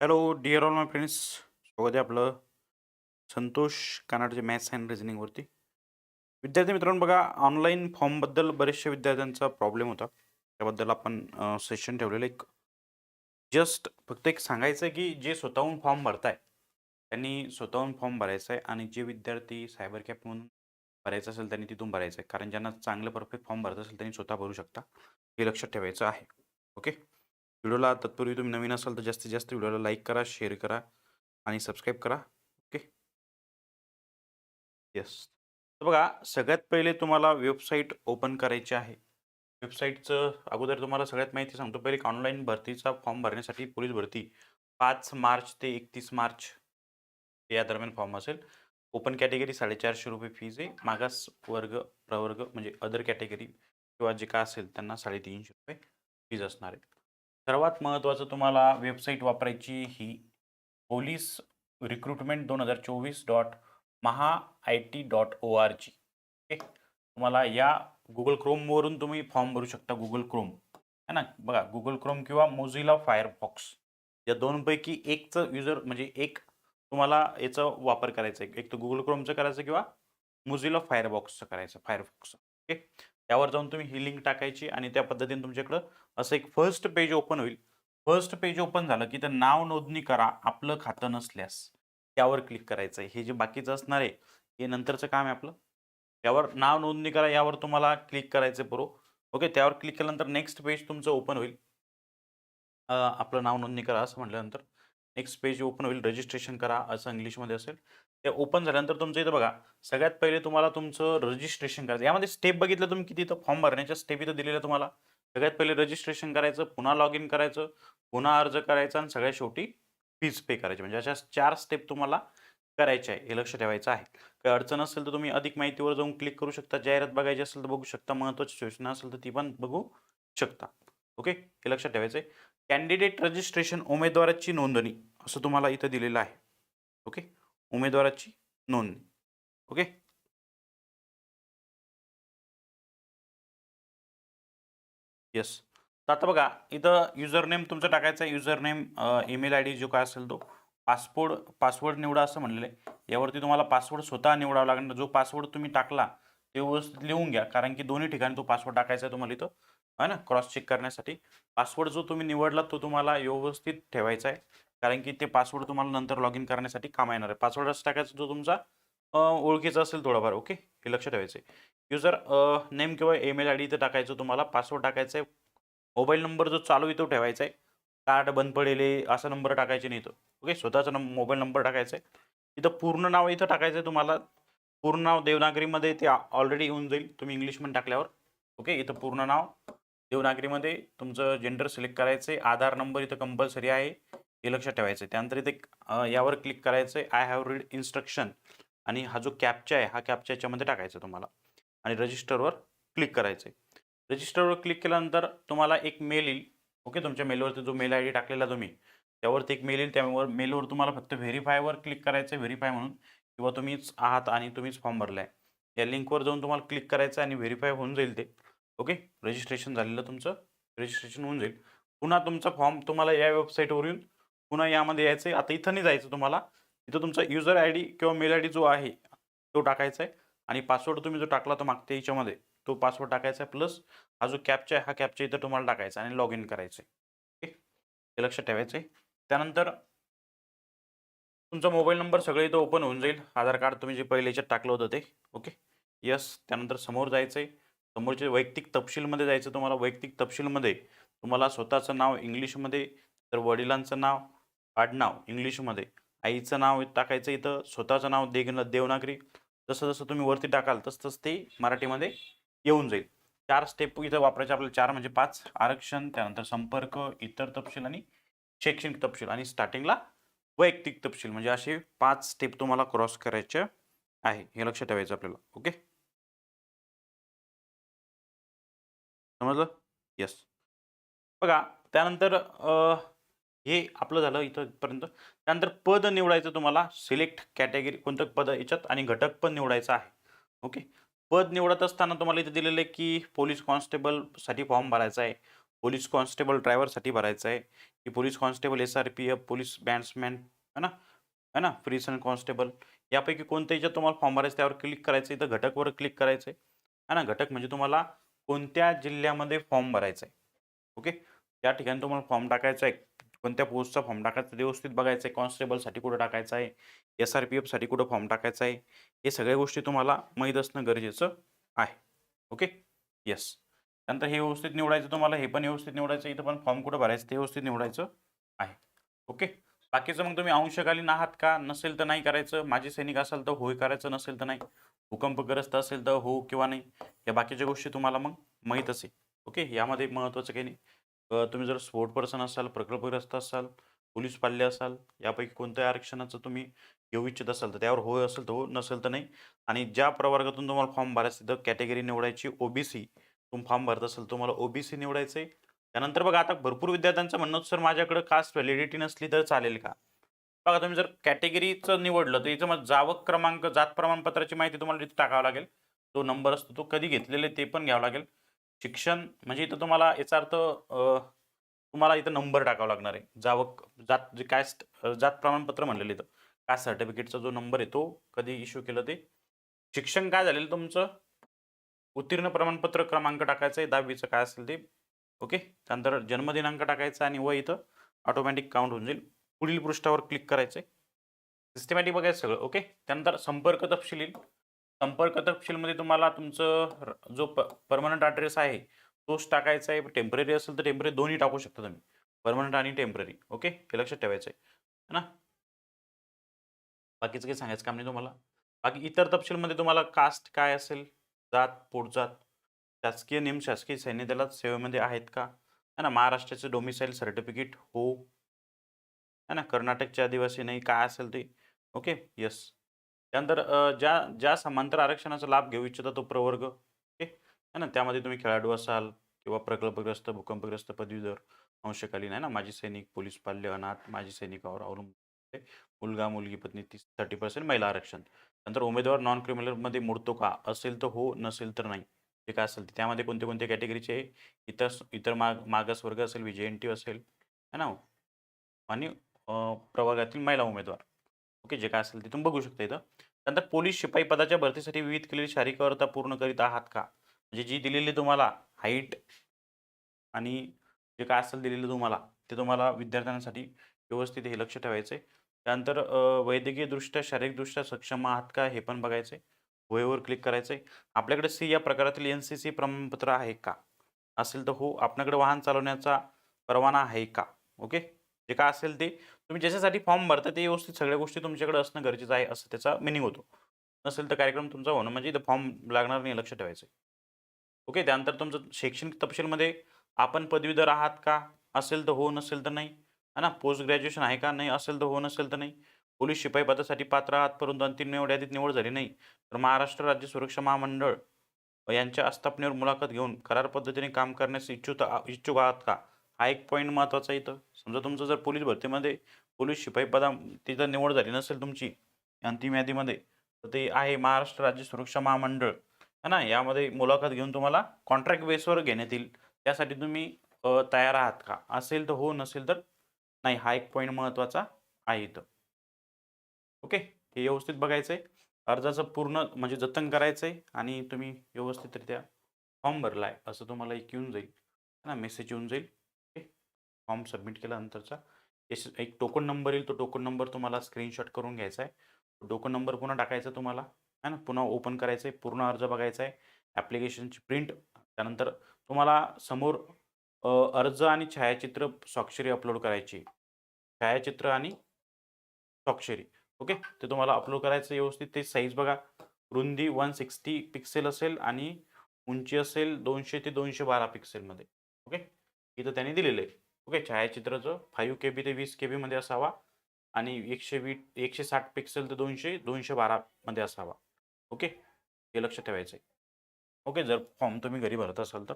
Hello dear all my friends स्वागत आहे आपलं संतोष कानाडचे मॅथ्स अँड रिझनिंगवरती विद्यार्थी मित्रांनो बघा ऑनलाईन फॉर्मबद्दल बरेचशा विद्यार्थ्यांचा प्रॉब्लेम होता. त्याबद्दल आपण सेशन ठेवलेलं एक. जस्ट फक्त एक सांगायचं आहे की जे स्वतःहून फॉर्म भरताय त्यांनी स्वतःहून फॉर्म भरायचा आहे आणि जे विद्यार्थी सायबर कॅपमधून भरायचं असेल त्यांनी तिथून भरायचं आहे कारण ज्यांना चांगलं परफेक्ट फॉर्म भरत असेल त्यांनी स्वतः भरू शकता. हे लक्षात ठेवायचं आहे. ओके व्हिडिओला तत्पूर्वी तुम्ही नवीन असाल तर जास्तीत जास्त व्हिडिओला लाईक करा शेअर करा आणि सबस्क्राईब करा. ओके? येस तर बघा सगळ्यात पहिले तुम्हाला वेबसाईट ओपन करायची आहे. वेबसाईटचं अगोदर तुम्हाला सगळ्यात माहिती सांगतो. पहिले ऑनलाईन भरतीचा फॉर्म भरण्यासाठी पोलीस भरती पाच मार्च ते एकतीस मार्च या दरम्यान फॉर्म असेल. ओपन कॅटेगरी साडेचारशे रुपये फीज आहे. मागास वर्ग प्रवर्ग म्हणजे अदर कॅटेगरी किंवा जे का असेल त्यांना साडेतीनशे रुपये फीज असणार आहे सर्वात महत्त्वाचं तुम्हाला वेबसाईट वापरायची ही पोलीस रिक्रुटमेंट दोन हजार चोवीस dot Maha I T dot O R G okay तुम्हाला या गुगल क्रोमवरून तुम्ही फॉर्म भरू शकता गुगल क्रोम है ना? बघा गुगल क्रोम किंवा मोझिला फायरफॉक्स या दोनपैकी एकचं युजर म्हणजे एक तुम्हाला याचा वापर करायचा आहे. एक तर गुगल क्रोमचं करायचं किंवा मोझिला फायरबॉक्सचं करायचं फायरफॉक्सचं ओके त्यावर जाऊन तुम्ही ही लिंक टाकायची आणि त्या पद्धतीने तुमच्याकडं असं एक फर्स्ट पेज ओपन होईल. फर्स्ट पेज ओपन झालं की तर नाव नोंदणी करा आपलं खातं नसल्यास. त्यावर क्लिक करायचं आहे. हे जे बाकीचं असणार आहे हे नंतरचं काम आहे आपलं. त्यावर नाव नोंदणी करा यावर तुम्हाला क्लिक करायचं आहे ओके त्यावर क्लिक केल्यानंतर नेक्स्ट पेज तुमचं ओपन होईल. आपलं नाव नोंदणी करा असं म्हटल्यानंतर. नेक्स्ट पेज ओपन होईल. रजिस्ट्रेशन करा असं इंग्लिशमध्ये असेल. ते ओपन झाल्यानंतर तुमचं इथं बघा सगळ्यात पहिले तुम्हाला तुमचं रजिस्ट्रेशन करायचं. यामध्ये स्टेप बघितलं तुम्ही किती? इथं फॉर्म भरण्याच्या स्टेप इथं दिलेल्या तुम्हाला. सगळ्यात पहिले रजिस्ट्रेशन करायचं पुन्हा लॉग इन करायचं पुन्हा अर्ज करायचा आणि सगळ्यात शेवटी फीज पे करायची. म्हणजे अशा चार स्टेप तुम्हाला करायचे आहे हे लक्ष ठेवायचं आहे. काही अडचण असेल तर तुम्ही अधिक माहितीवर जाऊन क्लिक करू शकता. जाहिरात बघायची असेल तर बघू शकता. महत्त्वाची सूचना असेल तर ती पण बघू शकता. ओके हे लक्षात ठेवायचं आहे कॅन्डिडेट रजिस्ट्रेशन उमेदवाराची नोंदणी असं तुम्हाला इथं दिलेलं आहे. ओके उमेदवाराची नोंदणी. ओके? येस तर आता बघा इथं युजर नेम तुमचं टाकायचं आहे. User name email I D जो काय असेल तो पासपोर्ट पासवर्ड निवडा असं म्हणलेलं आहे. यावरती तुम्हाला पासवर्ड स्वतः निवडावा लागणार. जो पासवर्ड तुम्ही टाकला ते व्यवस्थित लिहून घ्या. कारण की दोन्ही ठिकाणी तो पासवर्ड टाकायचा आहे तुम्हाला इथं. है ना? क्रॉस चेक करण्यासाठी. पासवर्ड जो तुम्ही निवडला तो तुम्हाला व्यवस्थित ठेवायचा आहे. कारण की ते पासवर्ड तुम्हाला नंतर लॉग इन करण्यासाठी काम येणार आहे. पासवर्ड असं टाकायचा जो तुमचा ओळखीचा असेल थोडाफार ओके हे लक्ष ठेवायचं आहे युजर नेम किंवा ईमेल आय डी इथं टाकायचं तुम्हाला. पासवर्ड टाकायचा आहे मोबाईल नंबर जो चालू आहे तो ठेवायचा आहे कार्ड बंद पडेल असा नंबर टाकायचे नाही तो. ओके स्वतःचा नंबर मोबाईल नंबर टाकायचा आहे इथं पूर्ण नाव इथं टाकायचं आहे तुम्हाला. पूर्ण नाव देवनागरीमध्ये ते ऑलरेडी येऊन जाईल. तुम्ही इंग्लिशमध्ये टाकल्यावर. ओके इथं पूर्ण नाव देवनागरीमध्ये तुमचं जेंडर सिलेक्ट करायचं आहे आधार नंबर इथं कंपल्सरी आहे. हे लक्षात ठेवायचं आहे त्यानंतर इथे यावर क्लिक करायचं आहे आय हॅव रीड इन्स्ट्रक्शन आणि हा जो कॅपचा आहे हा कॅपचा याच्यामध्ये टाकायचा तुम्हाला. आणि रजिस्टरवर क्लिक करायचं आहे रजिस्टरवर क्लिक केल्यानंतर तुम्हाला एक मेल येईल. ओके तुमच्या मेलवरती जो मेल आय डी टाकलेला तुम्ही त्यावरती एक मेल येईल. त्यावर मेलवर तुम्हाला फक्त व्हेरीफायवर क्लिक करायचं आहे व्हेरीफाय म्हणून. किंवा तुम्हीच आहात आणि तुम्हीच फॉर्म भरला आहे या लिंकवर जाऊन तुम्हाला क्लिक करायचं आहे आणि व्हेरीफाय होऊन जाईल ते. ओके रजिस्ट्रेशन झालेलं तुमचं रजिस्ट्रेशन होऊन जाईल. पुन्हा तुमचा फॉर्म तुम्हाला या वेबसाईटवर येऊन पुन्हा यामध्ये यायचं आहे आता इथं नाही जायचं तुम्हाला. इथं तुमचा युजर आय डी किंवा मेल आय डी जो आहे तो टाकायचा आहे आणि पासवर्ड तुम्ही जो टाकला तो मागच्या याच्यामध्ये तो पासवर्ड टाकायचा आहे प्लस हा जो कॅपचा आहे हा कॅपचा इथं तुम्हाला टाकायचा आणि लॉग इन करायचं आहे ओके हे लक्षात ठेवायचं आहे त्यानंतर तुमचा मोबाईल नंबर सगळे इथं ओपन होऊन जाईल. आधार कार्ड तुम्ही जे पहिले याच्यात टाकलं होतं ते. ओके यस त्यानंतर समोर जायचं आहे समोरचे वैयक्तिक तपशीलमध्ये जायचं तुम्हाला. वैयक्तिक तपशीलमध्ये तुम्हाला स्वतःचं नाव इंग्लिशमध्ये तर वडिलांचं नाव आडनाव इंग्लिशमध्ये. आईचं नाव टाकायचं इथं स्वतःचं नाव देग देवनागरी. जसं जसं तुम्ही वरती टाकाल तसं तसं ते मराठीमध्ये येऊन जाईल. चार स्टेप इथं वापरायचे आपल्याला चार म्हणजे पाच. आरक्षण त्यानंतर संपर्क इतर तपशील आणि शैक्षणिक तपशील. आणि स्टार्टिंगला वैयक्तिक तपशील. म्हणजे असे पाच स्टेप तुम्हाला क्रॉस करायचे आहे. हे लक्षात ठेवायचं आपल्याला. ओके समजलं? येस बघा त्यानंतर हे आपलं झालं इथंपर्यंत. त्यानंतर पद निवडायचं तुम्हाला. सिलेक्ट कॅटेगरी कोणतं पद याच्यात आणि घटक पण निवडायचं आहे. ओके पद निवडत असताना तुम्हाला इथे दिलेलं आहे की पोलीस कॉन्स्टेबलसाठी फॉर्म भरायचा आहे. पोलीस कॉन्स्टेबल ड्रायव्हरसाठी भरायचं आहे. की police constable S R P F police bandsman है ना? है ना? फ्रीस अँड कॉन्स्टेबल. यापैकी कोणत्या याच्यात तुम्हाला फॉर्म भरायचं त्यावर क्लिक करायचं इथं घटकवर क्लिक करायचं आहे. है ना? घटक म्हणजे तुम्हाला कोणत्या जिल्ह्यामध्ये फॉर्म भरायचा आहे. ओके त्या ठिकाणी तुम्हाला फॉर्म टाकायचा आहे. कोणत्या पोस्टचा फॉर्म टाकायचा व्यवस्थित बघायचं आहे कॉन्स्टेबलसाठी कुठं टाकायचं आहे एस आर पी एफसाठी कुठं फॉर्म टाकायचा आहे हे सगळ्या गोष्टी तुम्हाला माहीत असणं गरजेचं आहे. ओके? येस त्यानंतर हे व्यवस्थित निवडायचं तुम्हाला हे पण व्यवस्थित निवडायचं इथं पण फॉर्म कुठं भरायचं ते व्यवस्थित निवडायचं आहे. ओके? बाकीचं मग तुम्ही अंशकालीन आहात का? नसेल तर नाही करायचं. माझे सैनिक असाल तर होय करायचं नसेल तर नाही. भूकंपग्रस्त असेल तर हो किंवा नाही. या बाकीच्या गोष्टी तुम्हाला मग माहीत असेल. ओके? यामध्ये महत्त्वाचं काही नाही. तुम्ही जर स्पोर्ट पर्सन असाल प्रकल्पग्रस्त असाल पोलीस पाल्य असाल यापैकी कोणत्याही आरक्षणाचं तुम्ही घेऊ इच्छित असाल तर त्यावर होय असेल तर हो नसेल तर नाही. आणि ज्या प्रवर्गातून तुम्हाला फॉर्म भरायचं तर कॅटेगरी निवडायची ओबीसी तुम्ही फॉर्म भरत असाल तुम्हाला ओबीसी निवडायचं आहे त्यानंतर बघा आता भरपूर विद्यार्थ्यांचं म्हणणं सर माझ्याकडे कास्ट व्हॅलिडिटी नसली तर चालेल का? बघा तुम्ही जर कॅटेगरीचं निवडलं तर इथं मग जावक क्रमांक जात प्रमाणपत्राची माहिती तुम्हाला तिथे टाकावं लागेल. तो नंबर असतो तो कधी घेतलेले ते पण घ्यावं लागेल. शिक्षण म्हणजे इथं तुम्हाला याचा अर्थ तुम्हाला इथं नंबर टाकावा लागणार आहे. जावक जात जे कास्ट जात प्रमाणपत्र म्हणलेलं इथं. कास्ट सर्टिफिकेटचा जो नंबर आहे तो कधी इश्यू केलं ते? शिक्षण काय झालेलं तुमचं? उत्तीर्ण प्रमाणपत्र क्रमांक टाकायचं आहे दहावीचं काय असेल ते. ओके? त्यानंतर जन्मदिनांक टाकायचा आणि व इथं ऑटोमॅटिक काउंट होऊन जाईल. पुढील पृष्ठावर क्लिक करायचं आहे सिस्टमॅटिक बघायचं सगळं. ओके? त्यानंतर संपर्क तपशील येईल. संपर्क तपशीलमध्ये तुम्हाला तुमचं जो प परमनंट ॲड्रेस आहे तोच टाकायचा आहे. टेंपररी असेल तर टेंपररी दोन्ही टाकू शकता तुम्ही. परमनंट आणि टेंपररी ओके हे लक्षात ठेवायचं आहे है ना? बाकीचं काही सांगायचं काम नाही तुम्हाला. बाकी इतर तपशीलमध्ये तुम्हाला कास्ट काय असेल? जात पोटजात. शासकीय नियम शासकीय सैन्य दलात सेवेमध्ये आहेत का? है ना? महाराष्ट्राचे डोमिसाईल सर्टिफिकेट हो. है ना? कर्नाटकचे आदिवासी नाही. काय असेल ते? ओके यस त्यानंतर ज्या ज्या समांतर आरक्षणाचा लाभ घेऊ इच्छिता तो प्रवर्ग ओके? है ना? त्यामध्ये तुम्ही खेळाडू असाल किंवा प्रकल्पग्रस्त भूकंपग्रस्त पदवीधर अंशकालीन आहे ना? माजी सैनिक पोलीस पाल्य अनाथ माजी सैनिकावर अवलंबून आहे. मुलगा मुलगी पत्नी तीस थर्टी पर्सेंट महिला आरक्षण. नंतर उमेदवार नॉन क्रिमिनलमध्ये मोडतो का? असेल तर हो नसेल तर नाही. जे काय असेल ते. त्यामध्ये कोणते कोणते कॅटेगरीचे इतर इतर माग मागासवर्ग असेल व्ही जे एन टी असेल है ना? हो? आणि प्रवर्गातील महिला उमेदवार. ओके जे काय असेल ते तुम्ही बघू शकता इथं. त्यानंतर पोलीस शिपाई पदाच्या भरतीसाठी विविध केलेली शारीरिक अर्हता पूर्ण करीत आहात का? म्हणजे जी दिलेली तुम्हाला हाईट आणि जे काय असेल दिलेलं तुम्हाला ते तुम्हाला विद्यार्थ्यांसाठी व्यवस्थित हे लक्ष ठेवायचं आहे त्यानंतर वैद्यकीयदृष्ट्या शारीरिकदृष्ट्या सक्षम आहात का हे पण बघायचं आहे वयवर क्लिक करायचं आहे आपल्याकडे सी या प्रकारातील एन सी सी प्रमाणपत्र आहे का? असेल तर हो आपल्याकडे वाहन चालवण्याचा परवाना आहे का? ओके? जे काय असेल ते तुम्ही ज्याच्यासाठी फॉर्म भरता ते व्यवस्थित सगळ्या गोष्टी तुमच्याकडे असणं गरजेचं आहे असं त्याचा मिनिंग होतो. नसेल तर कार्यक्रम तुमचा होणं म्हणजे इथं फॉर्म लागणार नाही लक्ष ठेवायचं ओके त्यानंतर तुमचं शैक्षणिक तपशीलमध्ये आपण पदवीधर आहात का? असेल तर हो नसेल तर नाही. है ना? पोस्ट ग्रॅज्युएशन आहे का नाही? असेल तर हो नसेल तर नाही. पोलीस शिपाई पदासाठी पात्र आहात परंतु अंतिम निवड यादीत निवड झाली नाही. तर महाराष्ट्र राज्य सुरक्षा महामंडळ यांच्या आस्थापनेवर मुलाखत घेऊन करार पद्धतीने काम करण्यास इच्छुक इच्छुक आहात का? हा एक पॉईंट महत्त्वाचा इथं. समजा तुमचं जर पोलीस भरतीमध्ये पोलीस शिपाई पदा तिथं निवड झाली नसेल तुमची अंतिम यादीमध्ये तर ते आहे महाराष्ट्र राज्य सुरक्षा महामंडळ. है ना? यामध्ये मुलाखत घेऊन तुम्हाला कॉन्ट्रॅक्ट बेसवर घेण्यात येईल. त्यासाठी तुम्ही तयार आहात का? असेल तर हो नसेल तर नाही. हा एक पॉईंट महत्त्वाचा आहे इथं. ओके? हे व्यवस्थित बघायचं आहे अर्जाचं पूर्ण म्हणजे जतन करायचं आहे आणि तुम्ही व्यवस्थितरित्या फॉर्म भरला आहे असं तुम्हाला एक येऊन जाईल. है ना? मेसेज येऊन जाईल. फॉर्म सबमिट केल्यानंतरचा एस एक टोकन नंबर येईल तो टोकन नंबर तुम्हाला स्क्रीनशॉट करून घ्यायचा आहे. टोकन नंबर पुन्हा टाकायचा तुम्हाला है ना? पुन्हा ओपन करायचं आहे पूर्ण अर्ज बघायचा आहे. ॲप्लिकेशनची प्रिंट त्यानंतर तुम्हाला समोर अर्ज आणि छायाचित्र स्वाक्षरी अपलोड करायची. छायाचित्र आणि स्वाक्षरी ओके? ते तुम्हाला अपलोड करायचं व्यवस्थित. ते साईज बघा. रुंदी वन सिक्स्टी पिक्सेल असेल आणि उंची असेल दोनशे ते दोनशे बारा पिक्सेलमध्ये ओके? इथं त्यांनी दिलेलं आहे. ओके छायाचित्राचं फाईव्ह के बी ते वीस के बीमध्ये असावा आणि एकशे वी एकशे साठ पिक्सेल ते दोनशे दोनशे बारामध्ये असावा. ओके? हे लक्ष ठेवायचं आहे ओके जर फॉर्म तुम्ही घरी भरत असाल तर.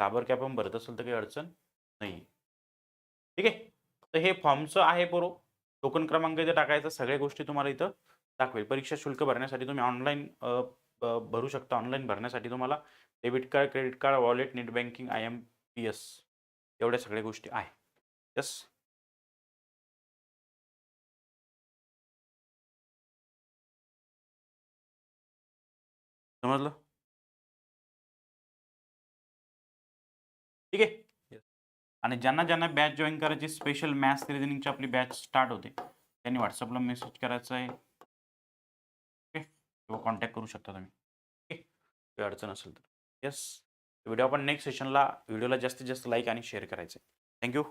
साबर कॅप पण भरत असाल तर काही अडचण नाही ठीक आहे? तर हे फॉर्मचं आहे बरो टोकन क्रमांक इथे टाकायचा. सगळ्या गोष्टी तुम्हाला इथं दाखवेल. परीक्षा शुल्क भरण्यासाठी तुम्ही ऑनलाईन भरू शकता. ऑनलाईन भरण्यासाठी तुम्हाला debit card credit card wallet net banking I M P S एवढ्या सगळ्या गोष्टी आहे. यस समजलं? ठीक आहे. आणि ज्यांना ज्यांना बॅच जॉईन करायची स्पेशल मॅथ्स रिझनिंगची आपली बॅच स्टार्ट होते त्यांनी व्हॉट्सअपला मेसेज करायचा आहे. ओके किंवा कॉन्टॅक्ट करू शकता तुम्ही. ओके अडचण असेल तर. येस व्हिडिओ आपण नेक्स्ट सेशनला व्हिडिओला जास्तीत जास्त लाईक आणि शेअर करायचं थँक्यू.